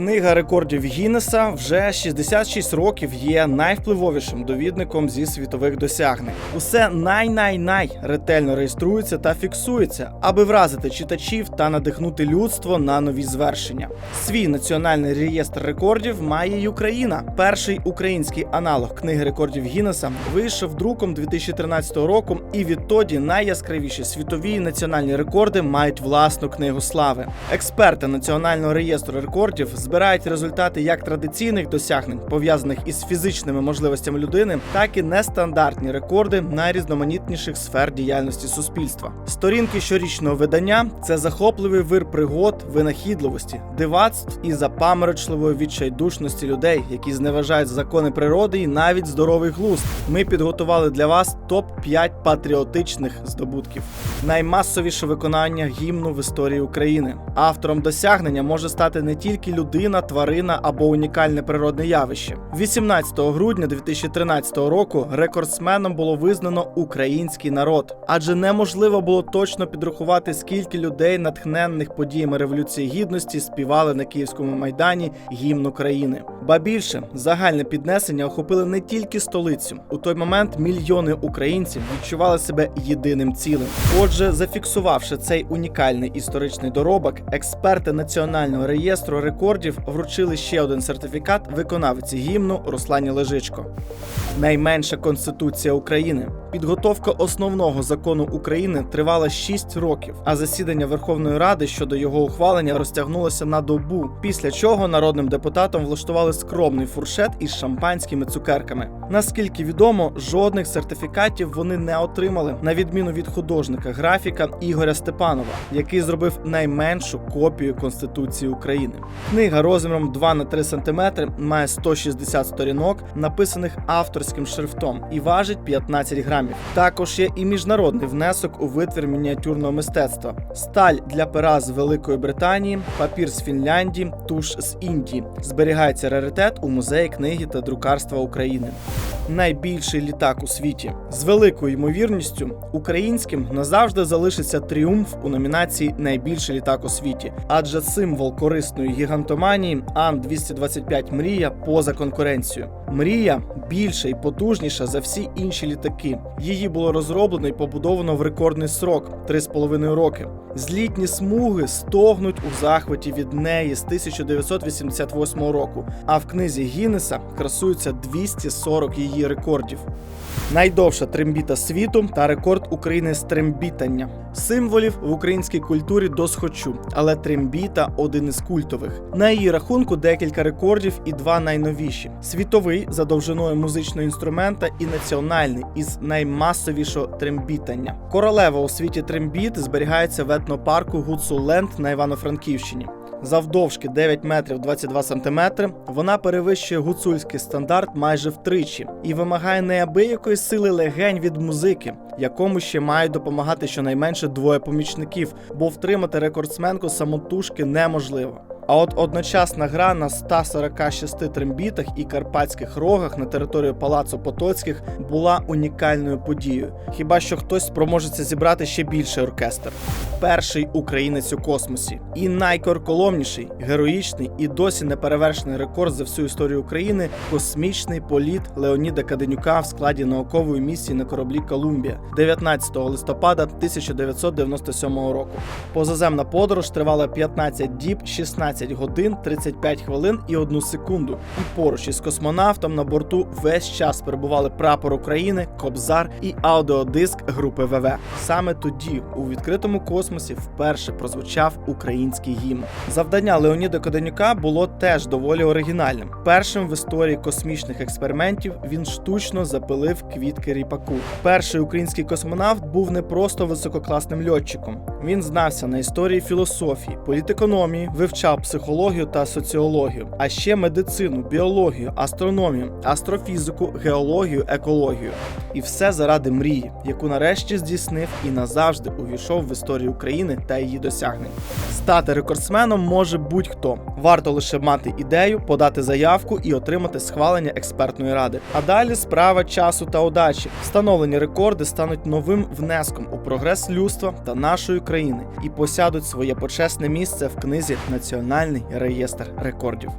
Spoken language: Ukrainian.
Книга рекордів Гіннеса вже 66 років є найвпливовішим довідником зі світових досягнень. Усе най-най-най ретельно реєструється та фіксується, аби вразити читачів та надихнути людство на нові звершення. Свій національний реєстр рекордів має й Україна. Перший український аналог книги рекордів Гіннеса вийшов друком 2013 року, і відтоді найяскравіші світові національні рекорди мають власну книгу слави. Експерти національного реєстру рекордів збирають результати як традиційних досягнень, пов'язаних із фізичними можливостями людини, так і нестандартні рекорди найрізноманітніших сфер діяльності суспільства. Сторінки щорічного видання це захопливий вир пригод, винахідливості, дивацтв і запаморочливої відчайдушності людей, які зневажають закони природи і навіть здоровий глузд. Ми підготували для вас топ 5 патріотичних здобутків. Наймасовіше виконання гімну в історії України. Автором досягнення може стати не тільки людина, тварина або унікальне природне явище. 18 грудня 2013 року рекордсменом було визнано український народ, адже неможливо було точно підрахувати, скільки людей, натхненних подіями революції гідності, співали на київському майдані гімн України. Ба більше загальне піднесення охопили не тільки столицю. У той момент мільйони українців відчували себе єдиним цілим. Отже, зафіксувавши цей унікальний історичний доробок, експерти національного реєстру рекордів вручили ще один сертифікат виконавиці гімну Руслані Лежичко. Найменша конституція України. Підготовка основного закону України тривала 6 років, а засідання Верховної Ради щодо його ухвалення розтягнулося на добу. Після чого народним депутатам влаштували скромний фуршет із шампанськими цукерками. Наскільки відомо, жодних сертифікатів вони не отримали, на відміну від художника графіка Ігоря Степанова, який зробив найменшу копію Конституції України. Книга розміром 2 на 3 см має 160 сторінок, написаних авторським шрифтом, і важить 15 грамів. Також є і міжнародний внесок у витвір мініатюрного мистецтва: сталь для пера з Великої Британії, папір з Фінляндії, туш з Індії. Зберігається раритет у музеї книги та друкарства України. Найбільший літак у світі з великою ймовірністю українським назавжди залишиться тріумф у номінації Найбільший літак у світі, адже символ корисної гігантоманії Ан 225 мрія поза конкуренцією. Мрія більша і потужніша за всі інші літаки. Її було розроблено і побудовано в рекордний срок 3,5 роки. Злітні смуги стогнуть у захваті від неї з 1988 року. А в книзі Гіннеса красуються 240 її рекордів. Найдовша трембіта світу та рекорд України з трембітання. Символів в українській культурі досхочу, але трембіта один із культових. На її рахунку декілька рекордів і два найновіші: світовий за довжиною музичного інструмента і національний із наймасовішого трембітання. Королева у світі трембіт зберігається в етнопарку Гуцуленд на Івано-Франківщині. Завдовжки 9 метрів 22 сантиметри, вона перевищує гуцульський стандарт майже втричі і вимагає неабиякої сили легень від музики, якому ще мають допомагати щонайменше двоє помічників, бо втримати рекордсменку самотужки неможливо. А от одночасна гра на 146 трембітах і карпатських рогах на території палацу Потоцьких була унікальною подією. Хіба що хтось спроможеться зібрати ще більший оркестр. Перший українець у космосі і найкорколомніший, героїчний і досі неперевершений рекорд за всю історію України космічний політ Леоніда Каденюка в складі наукової місії на кораблі Колумбія 19 листопада 1997 року. Позаземна подорож тривала 15 діб, 16 годин, 35 хвилин і 1 секунду. І поруч із космонавтом на борту весь час перебували прапор України, Кобзар і аудіодиск групи ВВ. Саме тоді у відкритому космосі вперше прозвучав український гімн. Завдання Леоніда Коденюка було теж доволі оригінальним. Першим в історії космічних експериментів він штучно запилив квітки ріпаку. Перший український космонавт був не просто висококласним льотчиком. Він знався на історії філософії, політекономії, вивчав психологію та соціологію, а ще медицину, біологію, астрономію, астрофізику, геологію, екологію. І все заради мрії, яку нарешті здійснив і назавжди увійшов в історію України та її досягнень. Стати рекордсменом може будь-хто. Варто лише мати ідею, подати заявку і отримати схвалення експертної ради. А далі справа часу та удачі. Встановлені рекорди стануть новим внеском у прогрес людства та нашої країни і посядуть своє почесне місце в книзі Національний реєстр рекордів.